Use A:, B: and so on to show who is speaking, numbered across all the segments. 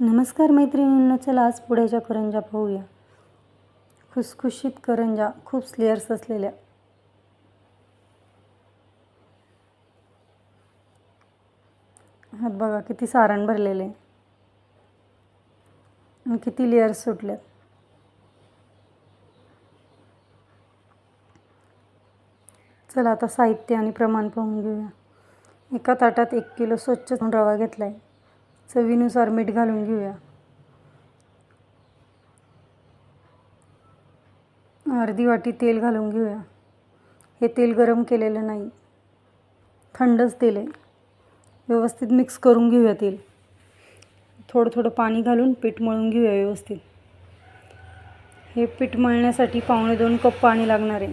A: नमस्कार मैत्रिणींनो चला आज पुढ्याच्या करंजा पाहूया. खुसखुशीत करंजा खूप स्लेअर्स असलेल्या. हात बघा किती सारण भरलेले आहे. आणि किती लेअर्स सुटल्यात. चला आता साहित्य आणि प्रमाण पाहून घेऊया. एका ताटात एक किलो स्वच्छ रवा घेतला आहे चवीनुसार मीठ घालून घेऊया. अर्धी वाटी तेल घालून घेऊया. हे तेल गरम केलेलं नाही. थंडच तेल आहे. व्यवस्थित मिक्स करून घेऊया तेल. थोडं थोडं पाणी घालून पीठ मळून घेऊया व्यवस्थित. हे पीठ मळण्यासाठी पावणे दोन कप पाणी लागणार आहे.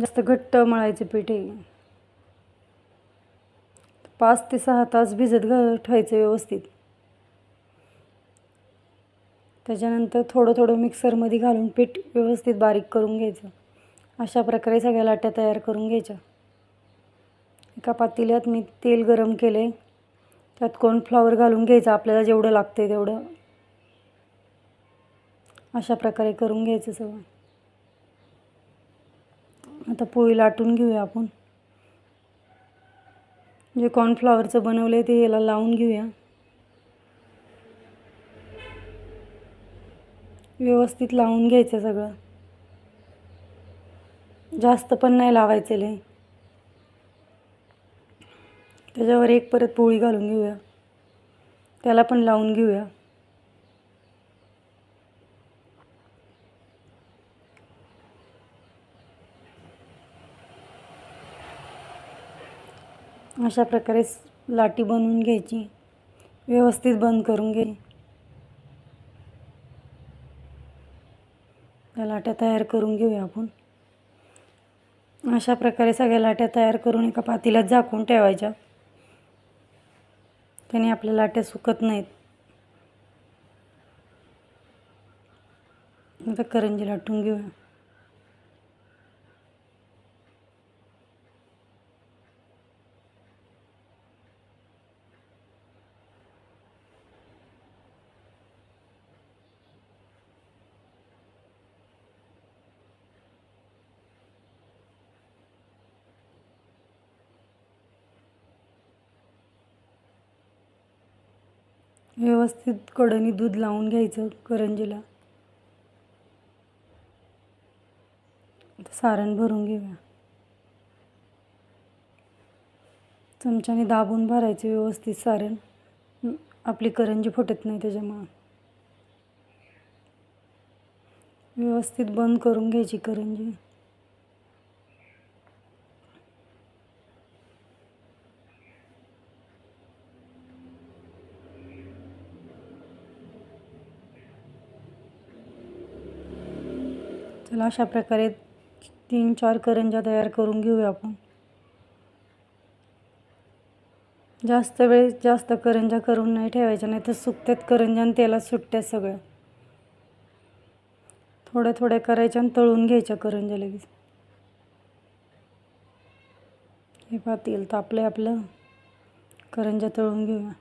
A: जास्त घट्ट मळायचे पीठ आहे. पाच ते सहा तास भिजत घ ठेवायचं व्यवस्थित. त्याच्यानंतर थोडं थोडं मिक्सरमध्ये घालून पीठ व्यवस्थित बारीक करून घ्यायचं. अशा प्रकारे सगळ्या लाट्या तयार करून घ्यायच्या. एका पातेल्यात मी तेल गरम केले त्यात कॉर्नफ्लॉवर घालून घ्यायचं आपल्याला जेवढं लागतं आहे तेवढं. अशा प्रकारे करून घ्यायचं सगळं. आता पोळी लाटून घेऊया आपण. जे कॉर्नफ्लॉवरचं बनवलं आहे ते याला लावून घेऊया. व्यवस्थित लावून घ्यायचं सगळं. जास्त पण नाही लावायचे लय. त्याच्यावर एक परत पोळी घालून घेऊया. त्याला पण लावून घेऊया. अशा प्रकारे लाटी बनवून घ्यायची. व्यवस्थित बंद करून घे त्या लाट्या तयार करून घेऊया आपण. अशा प्रकारे सगळ्या लाट्या तयार करून एका पातीला झाकून ठेवायच्या. त्याने आपल्या लाट्या सुकत नाहीत. आता करंजी लाटून घेऊया. व्यवस्थित कडणी दूध लावून घ्यायचं करंजीला. सारण भरून घेऊया. चमच्याने दाबून भरायचे व्यवस्थित सारण. आपली करंजी फुटत नाही त्याच्यामुळं. व्यवस्थित बंद करून घ्यायची करंजी. चला अशा प्रकारे तीन चार करंजा तयार करून घेऊया आपण. जास्त वेळ जास्त करंजा करून नाही ठेवायच्या नाही तर सुकत्यात करंजा आणि तेलात सुटत्यात सगळ्या. थोड्या थोड्या करायच्या आणि तळून घ्यायच्या करंजा लगेच. हे पाहतील तापलं आपलं. करंजा तळून घेऊया.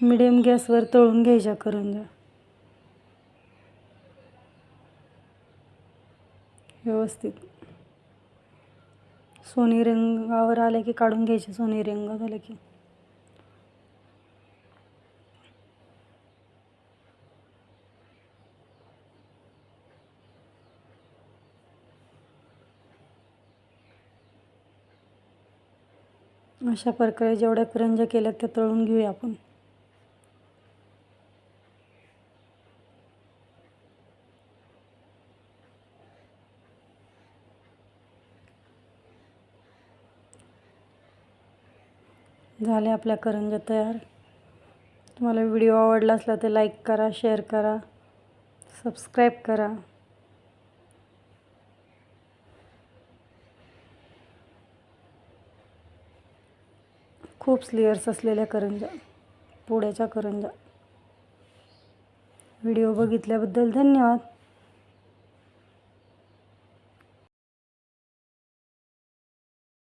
A: मिडियम गॅसवर तळून घ्यायच्या करंजा व्यवस्थित. सोनी रंगावर आले की काढून घ्यायचे सोनी रंग झालं की. अशा प्रकारे जेवढ्या करंजा केल्या त्या तळून घेऊया आपण. झाले आपल्या करंज्या तयार. तुम्हाला व्हिडिओ आवडला असला तर लाईक करा शेअर करा सबस्क्राईब करा. खूप स्लेअर्स असलेल्या करंजा पोळ्याच्या करंजा. व्हिडिओ बघितल्याबद्दल धन्यवाद.